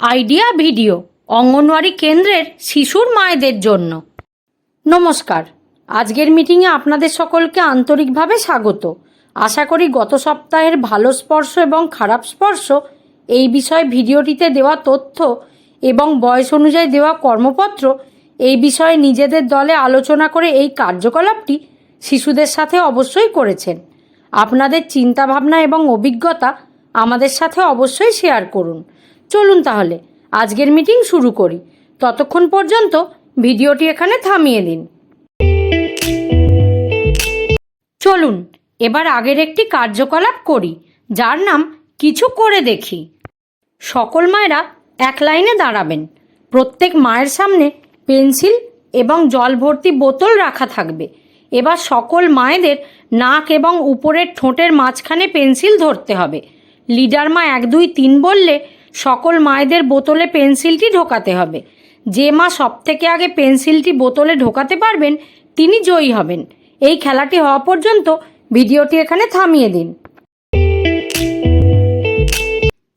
Idea video anganwadi কেন্দ্রের শিশুর মায়েদের জন্য। নমস্কার। আজকের মিটিংয়ে আপনাদের সকলকে আন্তরিকভাবে স্বাগত। আশা করি গত সপ্তাহের ভালো স্পর্শ এবং খারাপ স্পর্শ এই বিষয়ে ভিডিওটিতে দেওয়া তথ্য এবং বয়স অনুযায়ী দেওয়া কর্মপত্র এই বিষয়ে নিজেদের দলে আলোচনা করে এই কার্যকলাপটি শিশুদের সাথে অবশ্যই করেছেন। আপনাদের চিন্তাভাবনা এবং অভিজ্ঞতা আমাদের সাথে অবশ্যই শেয়ার করুন। চলুন তাহলে, আজকের মিটিং শুরু করি। ততক্ষণ পর্যন্ত ভিডিওটি এখানে থামিয়ে দিন চলুন, এবার আগের একটি কার্যকলাপ করি, যার নাম কিছু করে দেখি সকল মায়েরা এক লাইনে দাঁড়াবেন। প্রত্যেক মায়ের সামনে পেন্সিল এবং জল ভর্তি বোতল রাখা থাকবে। এবার সকল মায়েদের নাক এবং উপরের ঠোঁটের মাঝখানে পেন্সিল ধরতে হবে। লিডার মা এক, দুই, তিন বললে সকল মায়েদের বোতলে পেন্সিলটি ঢোকাতে হবে। যে মা সব থেকে আগে পেন্সিলটি বোতলে ঢোকাতে পারবেন, তিনি জয়ী হবেন। এই খেলাটি হওয়া পর্যন্ত ভিডিওটি এখানে থামিয়ে দিন।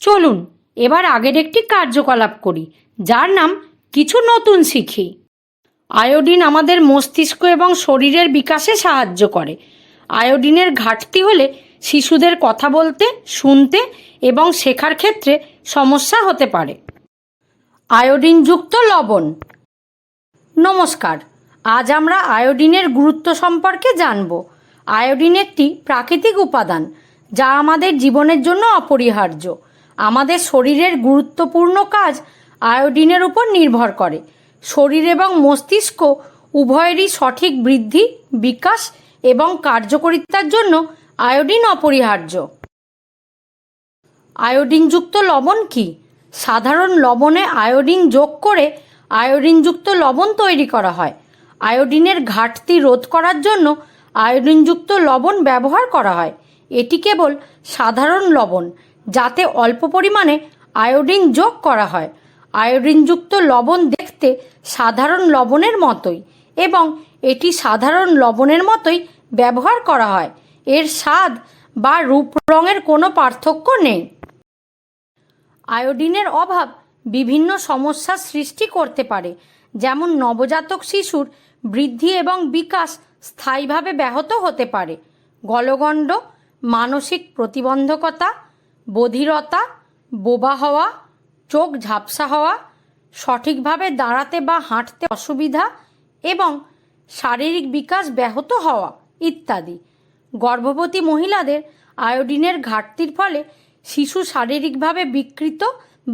চলুন, এবার আগের একটি কার্যকলাপ করি, যার নাম কিছু নতুন শিখি। আয়োডিন আমাদের মস্তিষ্ক এবং শরীরের বিকাশে সাহায্য করে। আয়োডিনের ঘাটতি হলে শিশুদের কথা বলতে, শুনতে এবং শেখার ক্ষেত্রে সমস্যা হতে পারে। আয়োডিনযুক্ত লবণ। নমস্কার, আজ আমরা আয়োডিনের গুরুত্ব সম্পর্কে জানব। আয়োডিন একটি প্রাকৃতিক উপাদান যা আমাদের জীবনের জন্য অপরিহার্য। আমাদের শরীরের গুরুত্বপূর্ণ কাজ আয়োডিনের উপর নির্ভর করে। শরীর এবং মস্তিষ্ক উভয়েরই সঠিক বৃদ্ধি, বিকাশ এবং কার্যকরিতার জন্য আয়োডিন অপরিহার্য। আয়োডিনযুক্ত লবণ কি? সাধারণ লবণে আয়োডিন যোগ করে আয়োডিনযুক্ত লবণ তৈরি করা হয়। আয়োডিনের ঘাটতি রোধ করার জন্য আয়োডিনযুক্ত লবণ ব্যবহার করা হয়। এটি কেবল সাধারণ লবণ, যাতে অল্প পরিমাণে আয়োডিন যোগ করা হয়। আয়োডিনযুক্ত লবণ দেখতে সাধারণ লবণের মতোই এবং এটি সাধারণ লবণের মতোই ব্যবহার করা হয়। এর স্বাদ বা রূপ রঙের কোনো পার্থক্য নেই। আয়োডিনের অভাব বিভিন্ন সমস্যার সৃষ্টি করতে পারে, যেমন নবজাতক শিশুর বৃদ্ধি এবং বিকাশ স্থায়ীভাবে ব্যাহত হতে পারে। গলগণ্ড, মানসিক প্রতিবন্ধকতা, বধিরতা, বোবা হওয়া, চোখ ঝাপসা হওয়া, সঠিকভাবে দাঁড়াতে বা হাঁটতে অসুবিধা এবং শারীরিক বিকাশ ব্যাহত হওয়া ইত্যাদি। গর্ভবতী মহিলাদের আয়োডিনের ঘাটতির ফলে শিশু শারীরিকভাবে বিকৃত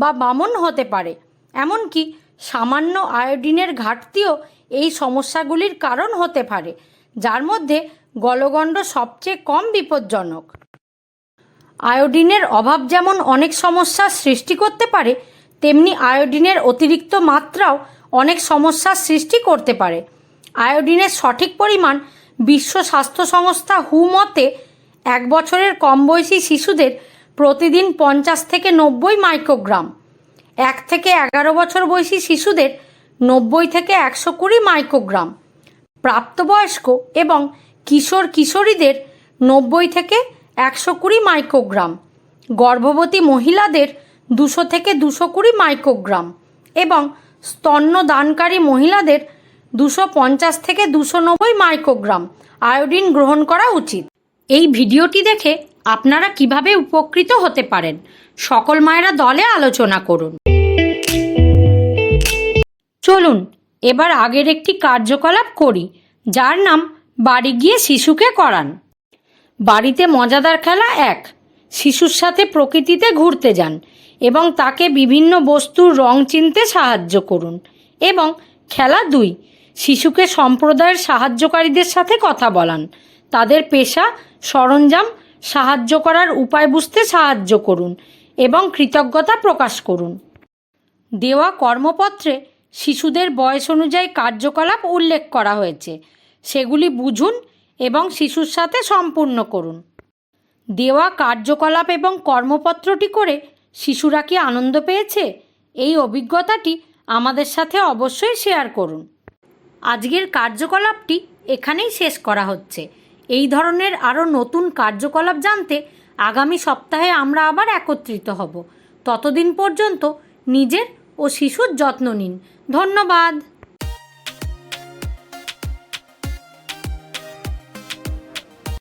বা বামন হতে পারে। এমনকি সামান্য আয়োডিনের ঘাটতিও এই সমস্যাগুলির কারণ হতে পারে, যার মধ্যে গলগণ্ড সবচেয়ে কম বিপজ্জনক। আয়োডিনের অভাব যেমন অনেক সমস্যার সৃষ্টি করতে পারে, তেমনি আয়োডিনের অতিরিক্ত মাত্রাও অনেক সমস্যার সৃষ্টি করতে পারে। আয়োডিনের সঠিক পরিমাণ বিশ্ব স্বাস্থ্য সংস্থা হু মতে এক বছরের কম বয়সী শিশুদের প্রতিদিন পঞ্চাশ থেকে নব্বই মাইক্রোগ্রাম। এক থেকে এগারো বছর বয়সী শিশুদের নব্বই থেকে একশো কুড়ি মাইক্রোগ্রাম। প্রাপ্তবয়স্ক এবং কিশোর কিশোরীদের নব্বই থেকে একশো কুড়ি মাইক্রোগ্রাম। গর্ভবতী মহিলাদের দুশো থেকে দুশো কুড়ি মাইক্রোগ্রাম এবং স্তন্যদানকারী মহিলাদের দুশো পঞ্চাশ থেকে দুশো নব্বই মাইক্রোগ্রাম। আয়োডিন গ্রহণ করা উচিত। এই ভিডিওটি দেখে আপনারা কীভাবে উপকৃত হতে পারেন? সকল মায়েরা দলে আলোচনা করুন। চলুন, এবার আগের একটি কার্যকলাপ করি, যার নাম বাড়ি গিয়ে শিশুকে করান। বাড়িতে মজাদার খেলা এক, শিশুর সাথে প্রকৃতিতে ঘুরতে যান এবং তাকে বিভিন্ন বস্তুর রং চিনতে সাহায্য করুন। এবং খেলা দুই, শিশুকে সম্প্রদায়ের সাহায্যকারীদের সাথে কথা বলান। তাদের পেশা সরঞ্জাম সাহায্য করার উপায় বুঝতে সাহায্য করুন এবং কৃতজ্ঞতা প্রকাশ করুন। দেওয়া কর্মপত্রে শিশুদের বয়স অনুযায়ী কার্যকলাপ উল্লেখ করা হয়েছে। সেগুলি বুঝুন এবং শিশুর সাথে সম্পূর্ণ করুন। দেওয়া কার্যকলাপ এবং কর্মপত্রটি করে শিশুরা কি আনন্দ পেয়েছে? এই অভিজ্ঞতাটি আমাদের সাথে অবশ্যই শেয়ার করুন। আজকের কার্যকলাপটি এখানেই শেষ করা হচ্ছে। এই ধরনের আরও নতুন কার্যকলাপ জানতে আগামী সপ্তাহে আমরা আবার একত্রিত হব। ততদিন পর্যন্ত নিজের ও শিশুর যত্ন নিন। ধন্যবাদ।